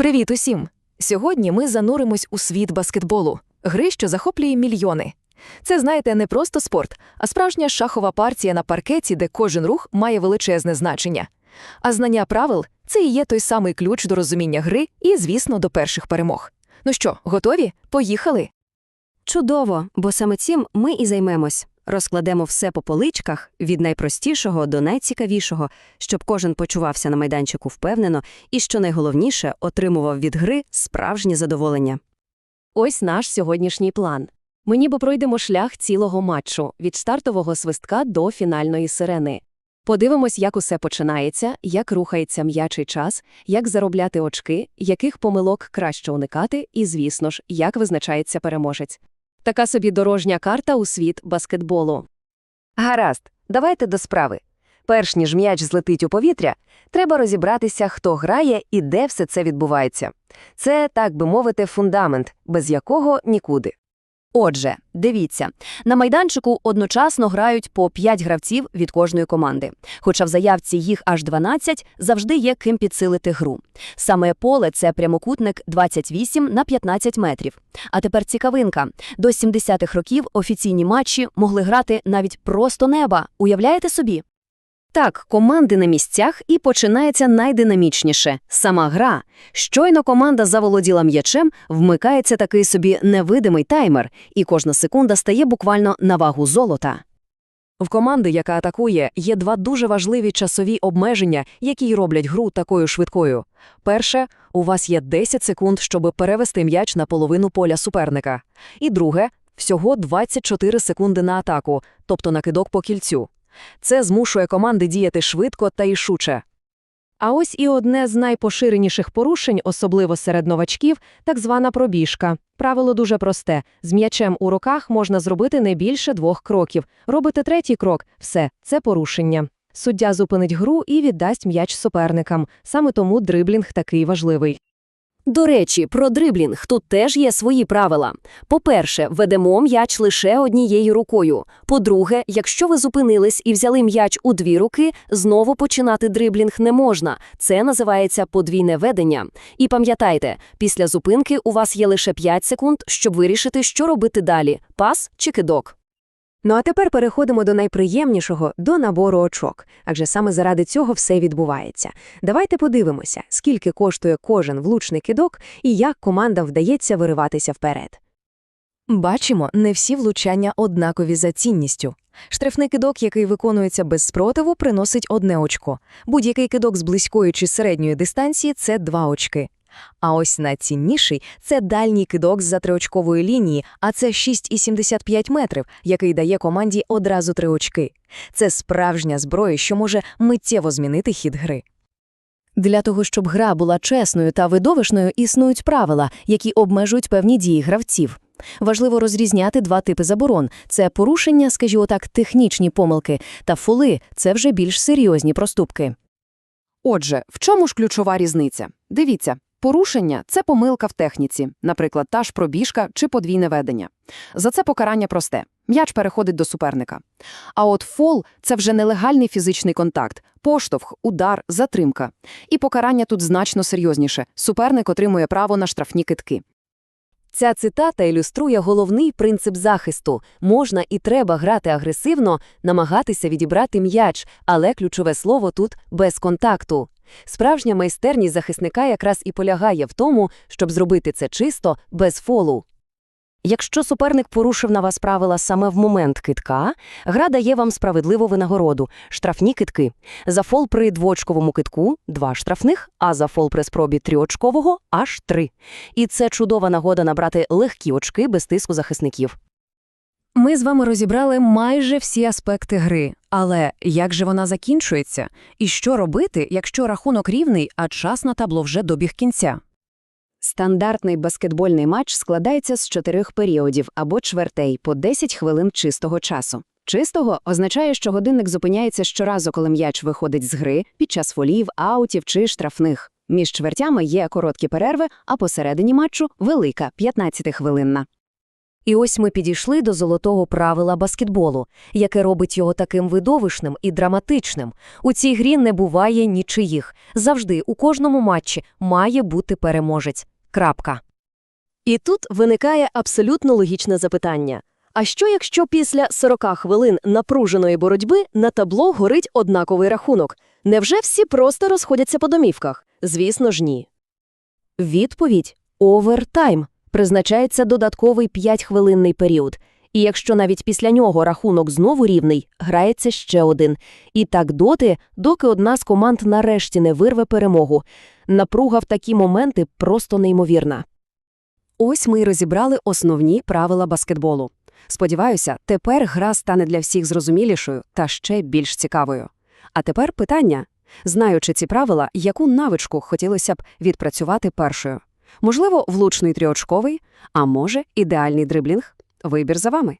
Привіт усім! Сьогодні ми зануримось у світ баскетболу, гри, що захоплює мільйони. Це, знаєте, не просто спорт, а справжня шахова партія на паркеті, де кожен рух має величезне значення. А знання правил це і є той самий ключ до розуміння гри і, звісно, до перших перемог. Ну що, готові? Поїхали! Чудово, бо саме цим ми і займемось. Розкладемо все по поличках від найпростішого до найцікавішого, щоб кожен почувався на майданчику впевнено і, що найголовніше, отримував від гри справжнє задоволення. Ось наш сьогоднішній план. Ми ніби пройдемо шлях цілого матчу від стартового свистка до фінальної сирени. Подивимось, як усе починається, як рухається м'ячий час, як заробляти очки, яких помилок краще уникати, і, звісно ж, як визначається переможець. Така собі дорожня карта у світ баскетболу. Гаразд, давайте до справи. Перш ніж м'яч злетить у повітря, треба розібратися, хто грає і де все це відбувається. Це, так би мовити, фундамент, без якого нікуди. Отже, дивіться, на майданчику одночасно грають по 5 гравців від кожної команди. Хоча в заявці їх аж 12, завжди є ким підсилити гру. Саме поле це прямокутник 28 на 15 метрів. А тепер цікавинка. До 70-х років офіційні матчі могли грати навіть просто неба. Уявляєте собі? Так, команди на місцях і починається найдинамічніше – сама гра. Щойно команда заволоділа м'ячем, вмикається такий собі невидимий таймер, і кожна секунда стає буквально на вагу золота. В команди, яка атакує, є два дуже важливі часові обмеження, які й роблять гру такою швидкою. Перше, у вас є 10 секунд, щоб перевести м'яч на половину поля суперника. І друге, всього 24 секунди на атаку, тобто на кидок по кільцю. Це змушує команди діяти швидко та ішуче. А ось і одне з найпоширеніших порушень, особливо серед новачків, так звана пробіжка. Правило дуже просте. З м'ячем у руках можна зробити не більше двох кроків. Робите третій крок – все, це порушення. Суддя зупинить гру і віддасть м'яч суперникам. Саме тому дриблінг такий важливий. До речі, про дриблінг тут теж є свої правила. По-перше, ведемо м'яч лише однією рукою. По-друге, якщо ви зупинились і взяли м'яч у дві руки, знову починати дриблінг не можна. Це називається подвійне ведення. І пам'ятайте, після зупинки у вас є лише 5 секунд, щоб вирішити, що робити далі – пас чи кидок. Ну а тепер переходимо до найприємнішого – до набору очок. Адже саме заради цього все відбувається. Давайте подивимося, скільки коштує кожен влучний кидок і як командам вдається вириватися вперед. Бачимо, не всі влучання однакові за цінністю. Штрафний кидок, який виконується без спротиву, приносить одне очко. Будь-який кидок з близької чи середньої дистанції – це два очки. А ось найцінніший – це дальній кидок з-за триочкової лінії, а це 6,75 метрів, який дає команді одразу три очки. Це справжня зброя, що може миттєво змінити хід гри. Для того, щоб гра була чесною та видовищною, існують правила, які обмежують певні дії гравців. Важливо розрізняти два типи заборон – це порушення, скажімо так, технічні помилки, та фоли – це вже більш серйозні проступки. Отже, в чому ж ключова різниця? Дивіться, порушення – це помилка в техніці, наприклад, та ж пробіжка чи подвійне ведення. За це покарання просте – м'яч переходить до суперника. А от фол – це вже нелегальний фізичний контакт, поштовх, удар, затримка. І покарання тут значно серйозніше – суперник отримує право на штрафні китки. Ця цитата ілюструє головний принцип захисту. Можна і треба грати агресивно, намагатися відібрати м'яч, але ключове слово тут – без контакту. Справжня майстерність захисника якраз і полягає в тому, щоб зробити це чисто, без фолу. Якщо суперник порушив на вас правила саме в момент китка, гра дає вам справедливу винагороду – штрафні китки. За фол при двоочковому китку – два штрафних, а за фол при спробі трьоочкового – аж три. І це чудова нагода набрати легкі очки без тиску захисників. Ми з вами розібрали майже всі аспекти гри. Але як же вона закінчується? І що робити, якщо рахунок рівний, а час на табло вже добіг кінця? Стандартний баскетбольний матч складається з чотирьох періодів або чвертей по 10 хвилин чистого часу. Чистого означає, що годинник зупиняється щоразу, коли м'яч виходить з гри під час фолів, аутів чи штрафних. Між чвертями є короткі перерви, а посередині матчу – велика 15-хвилинна. І ось ми підійшли до золотого правила баскетболу, яке робить його таким видовищним і драматичним. У цій грі не буває нічиїх. Завжди у кожному матчі має бути переможець. Крапка. І тут виникає абсолютно логічне запитання. А що якщо після 40 хвилин напруженої боротьби на табло горить однаковий рахунок? Невже всі просто розходяться по домівках? Звісно ж ні. Відповідь – овертайм. Призначається додатковий 5-хвилинний період. І якщо навіть після нього рахунок знову рівний, грається ще один. І так доти, доки одна з команд нарешті не вирве перемогу. Напруга в такі моменти просто неймовірна. Ось ми й розібрали основні правила баскетболу. Сподіваюся, тепер гра стане для всіх зрозумілішою та ще більш цікавою. А тепер питання. Знаючи ці правила, яку навичку хотілося б відпрацювати першою? Можливо, влучний трьохочковий, а може, ідеальний дриблінг? Вибір за вами.